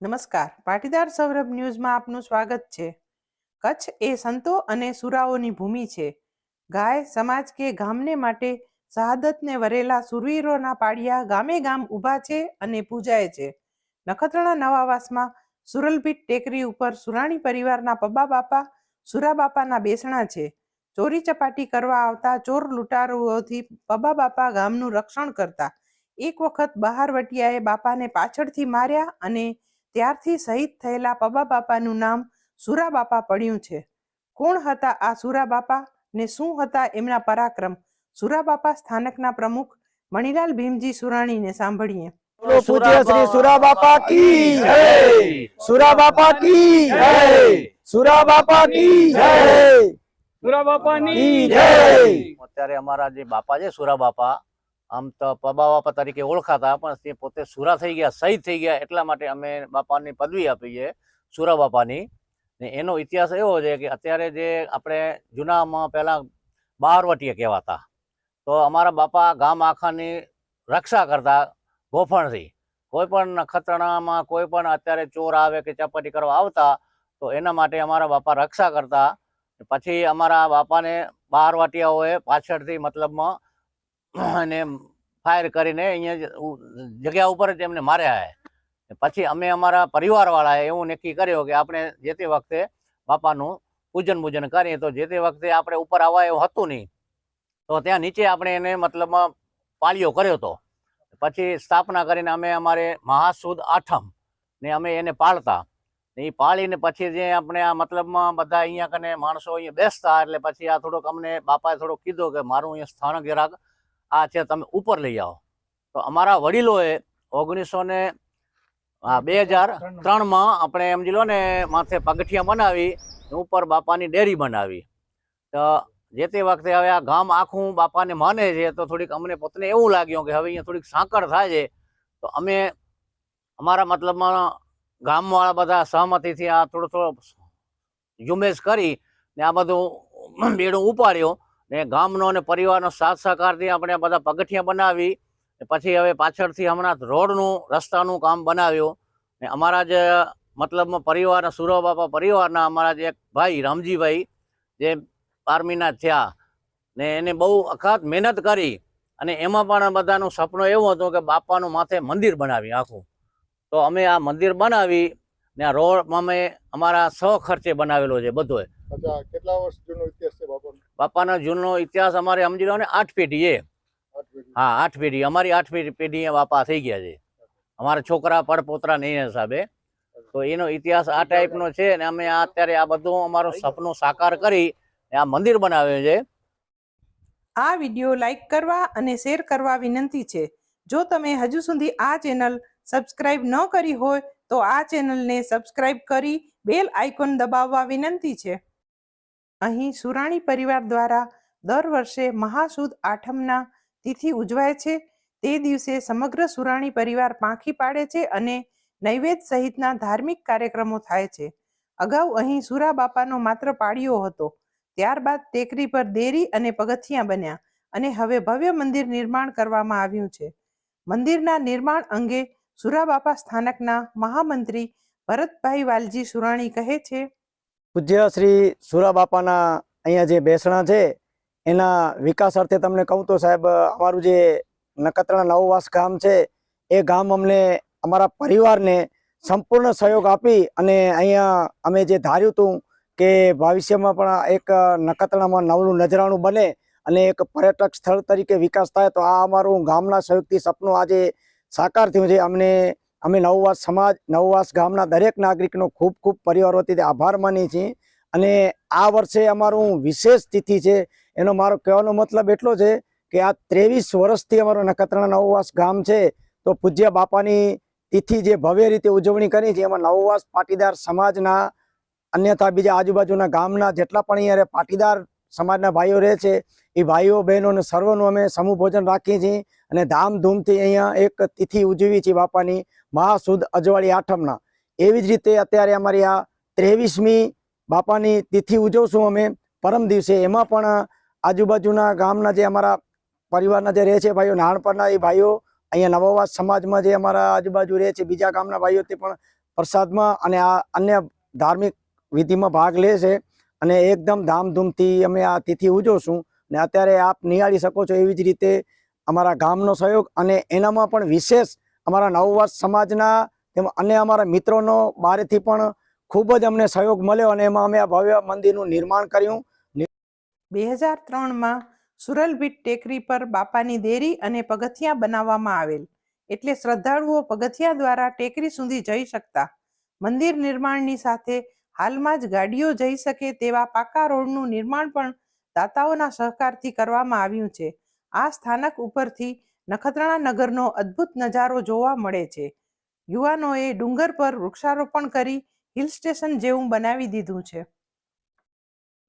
નમસ્કાર. પાટીદાર સૌરભ ન્યૂઝમાં આપનું સ્વાગત છે. કચ્છ એ સંતો અને સુરાઓની ભૂમિ છે. ગાય સમાજ કે ગામને માટે શહાદતને વરેલા સુરવીરોના પાડિયા ગામે ગામ ઊભા છે અને પૂજાય છે. નખત્રાણા નવાવાસમાં સુરલભીટ ટેકરી ઉપર સુરાણી પરિવારના પબ્બા બાપા, સુરા બાપાના બેસણા છે. ચોરી ચપાટી કરવા આવતા ચોર લૂંટારુઓથી પબ્બા બાપા ગામનું રક્ષણ કરતા એક વખત બહાર વટિયાએ બાપાને પાછળથી માર્યા અને ત્યારથી શહીદ થયેલા પબા બાપાનું નામ સુરા બાપા પડ્યું છે. કોણ હતા આ સુરા બાપા ને શું હતા એમના પરાક્રમ? સુરા બાપા સ્થાનકના પ્રમુખ મણિલાલ ભીમજી સુરાણીને સાંભળીએ. પૂજ્ય શ્રી સુરા બાપા કી જય! સુરા બાપા કી જય! સુરા બાપા કી જય! સુરા બાપા ની જય! અત્યારે અમારા જે બાપા છે સુરા બાપા આમ તો પબા બાપા તરીકે ઓળખાતા, પણ તે પોતે સુરા થઈ ગયા, શહીદ થઈ ગયા, એટલા માટે અમે બાપાની પદવી આપી છે, સુરા બાપાની. ને એનો ઇતિહાસ એવો છે કે અત્યારે જે આપણે જૂનામાં પહેલાં બહારવટીએ કહેવાતા, તો અમારા બાપા ગામ આખાની રક્ષા કરતા ગોફણથી. કોઈ પણ નખત્રણામાં, કોઈ પણ અત્યારે ચોર આવે કે ચપાટી કરવા આવતા, તો એના માટે અમારા બાપા રક્ષા કરતા. પછી અમારા બાપાને બહારવાટિયાઓએ પાછળથી મતલબમાં અને ફાયર કરીને અહીંયા જગ્યા ઉપર જ એમને માર્યા પછી અમે અમારા પરિવારવાળાએ એવું નક્કી કર્યું કે આપણે જે તે વખતે બાપાનું પૂજન પૂજન કરીએ, તો જે તે વખતે આપણે ઉપર આવવા એવું હતું નહીં, તો ત્યાં નીચે આપણે એને મતલબમાં પાળીઓ કર્યો હતો. પછી સ્થાપના કરીને અમે અમારે મહાસુદ આઠમ ને અમે એને પાળતા. એ પાળીને પછી જે આપણે આ મતલબમાં બધા અહીંયા કને માણસો અહીંયા બેસતા, એટલે પછી આ થોડોક અમને બાપાએ થોડુંક કીધો કે મારું અહીંયા સ્થાનક જરાક આ છે તમે ઉપર લઈ આવો. તો અમારા વડીલોએ ઓગણીસો ને બે હજાર ત્રણમાં આપણે સમજી લો ને માથે પગથિયા બનાવી ઉપર બાપાની ડેરી બનાવી. તો જે તે વખતે હવે આ ગામ આખું બાપાને માને છે તો થોડીક અમને પોતને એવું લાગ્યું કે હવે અહીંયા થોડીક સાંકળ થાય છે. તો અમે અમારા મતલબમાં ગામવાળા બધા સહમતીથી આ થોડો થોડો ઝુંબેશ કરી ને આ બધું બેડું ઉપાડ્યું. ને ગામનો અને પરિવારનો સાથ સહકારથી આપણે બધા પગથિયા બનાવી પછી હવે પાછળથી હમણાં રોડનું, રસ્તાનું કામ બનાવ્યું. ને અમારા જે મતલબમાં પરિવારના સુરો બાપા પરિવારના અમારા જે એક ભાઈ, રામજીભાઈ, જે આર્મીના થયા ને એને બહુ અખાત મહેનત કરી અને એમાં પણ બધાનું સપનું એવું હતું કે બાપાનું માથે મંદિર બનાવી આખું. તો અમે આ મંદિર બનાવી ને આ રોડમાં અમે અમારા સો ખર્ચે બનાવેલો છે બધોય. કેટલા વર્ષ બાપાનો જૂનો ઇતિહાસ અમારે સમજી લો ને આઠ પેઢી એ. હા આઠ પેઢી. અમારી આઠ પેઢી પેઢી બાપા થઈ ગયા છે. અમારા છોકરા પડપોતરા નહીં હિસાબે. તો એનો ઇતિહાસ આ ટાઈપનો છે ને અમે આ અત્યારે આ બધું અમારું સપનું સાકાર કરી આ મંદિર બનાવ્યું છે. આ વીડિયો લાઈક કરવા અને શેર કરવા વિનંતી છે. જો તમે હજુ સુધી આ ચેનલ સબસ્ક્રાઇબ ન કરી હોય તો આ ચેનલને સબસ્ક્રાઇબ કરી બેલ આઇકોન દબાવવા વિનંતી છે. અહીં સુરાણી પરિવાર દ્વારા દર વર્ષે મહાસુદ આઠમના તિથિ ઉજવાય છે. તે દિવસે સમગ્ર સુરાણી પરિવાર પાંખી પાડે છે અને નૈવેદ્ય સહિતના ધાર્મિક કાર્યક્રમો થાય છે. અગાઉ અહીં સુરા બાપાનો માત્ર પાળિયો હતો. ત્યારબાદ ટેકરી પર દેરી અને પગથિયાં બન્યા અને હવે ભવ્ય મંદિર નિર્માણ કરવામાં આવ્યું છે. મંદિરના નિર્માણ અંગે સુરાબાપા સ્થાનકના મહામંત્રી ભરતભાઈ વાલજી સુરાણી કહે છે પૂજ્ય શ્રી સુરા બાપાના અહીંયા જે બેસણા છે, એના વિકાસ અર્થે તમને કહું તો સાહેબ, અમારું જે નખત્રાણા નવવાસ ગામ છે, એ ગામ અમને અમારા પરિવારને સંપૂર્ણ સહયોગ આપી અને અહીંયા અમે જે ધાર્યું હતું કે ભવિષ્યમાં પણ એક નખત્રાણામાં નવનું નજરાણું બને અને એક પર્યટક સ્થળ તરીકે વિકાસ થાય, તો આ અમારું ગામના સહયોગથી સપનું આજે સાકાર થયું છે. અમને અમે નવવાસ સમાજ, નવવાસ ગામના દરેક નાગરિકનો ખૂબ ખૂબ પરિવાર વતીથી આભાર માની છીએ. અને આ વર્ષે અમારું વિશેષ તિથિ છે, એનો મારો કહેવાનો મતલબ એટલો છે કે આ ત્રેવીસ વર્ષથી અમારો નખત્રાણા નવવાસ ગામ છે, તો પૂજ્ય બાપાની તિથિ જે ભવ્ય રીતે ઉજવણી કરી છે, એમાં નવવાસ પાટીદાર સમાજના, અન્યથા બીજા આજુબાજુના ગામના જેટલા પણ અહીંયા પાટીદાર સમાજના ભાઈઓ રહે છે. એ ભાઈઓ બહેનોને સર્વનું અમે સમૂહ ભોજન રાખીએ છીએ અને ધામધૂમથી અહીંયા એક તિથિ ઉજવી છે બાપાની મહાસુદ અજવાળી આઠમના. એવી જ રીતે અત્યારે અમારી આ ત્રેવીસમી બાપાની તિથિ ઉજવશું અમે પરમ દિવસે. એમાં પણ આજુબાજુના ગામના જે અમારા પરિવારના જે રહે છે ભાઈઓ, નાનપણના એ ભાઈઓ, અહીંયા નવોવાસ સમાજમાં જે અમારા આજુબાજુ રહે છે, બીજા ગામના ભાઈઓ તે પણ પ્રસાદમાં અને આ અન્ય ધાર્મિક વિધિમાં ભાગ લે છે. અને એકદમ ધામધૂમથી અમે આ તિથિ ઉજવશું ને અત્યારે આપ નિહાળી શકો છો એવી જ રીતે અમારા ગામનો સહયોગ અને એનામાં પણ વિશેષ અમારા નવવાસ સમાજના અન્ય અમારા મિત્રોનો બારેથી પણ ખૂબ જ અમને સહયોગ મળ્યો અને એમાં અમે આ ભવ્ય મંદિરનું નિર્માણ કર્યું. બે હજાર ત્રણમાં સુરલભીટ ટેકરી પર બાપાની દેરી અને પગથિયા બનાવવામાં આવેલ. એટલે શ્રદ્ધાળુઓ પગથિયા દ્વારા ટેકરી સુધી જઈ શકતા. મંદિર નિર્માણની સાથે હાલમાં જ ગાડીઓ જઈ શકે તેવા પાકા રોડનું નિર્માણ પણ દાતાઓના સહકારથી કરવામાં આવ્યું છે. આ સ્થાનક ઉપરથી નખત્રાણા નગરનો અદ્ભુત નજારો જોવા મળે છે. યુવાનોએ ડુંગર પર વૃક્ષારોપણ કરી હિલ સ્ટેશન જેવું બનાવી દીધું છે.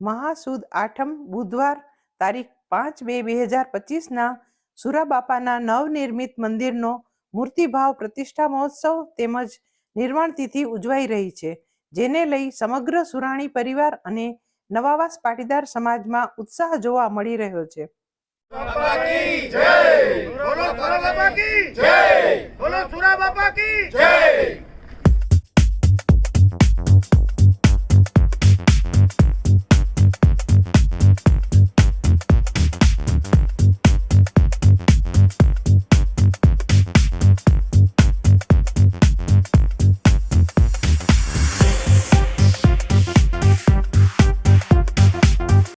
મહાસુદ આઠમ બુધવાર તારીખ પાંચ બે બે હજાર પચીસના સુરાબાપાના નવનિર્મિત મંદિરનો મૂર્તિભાવ પ્રતિષ્ઠા મહોત્સવ તેમજ નિર્માણ તિથિ ઉજવાઈ રહી છે. જેને લઈ સમગ્ર સુરાણી પરિવાર અને નવાવાસ પાટીદાર સમાજમાં ઉત્સાહ જોવા મળી રહ્યો છે. બોલો, સુરા બાપા કી જય!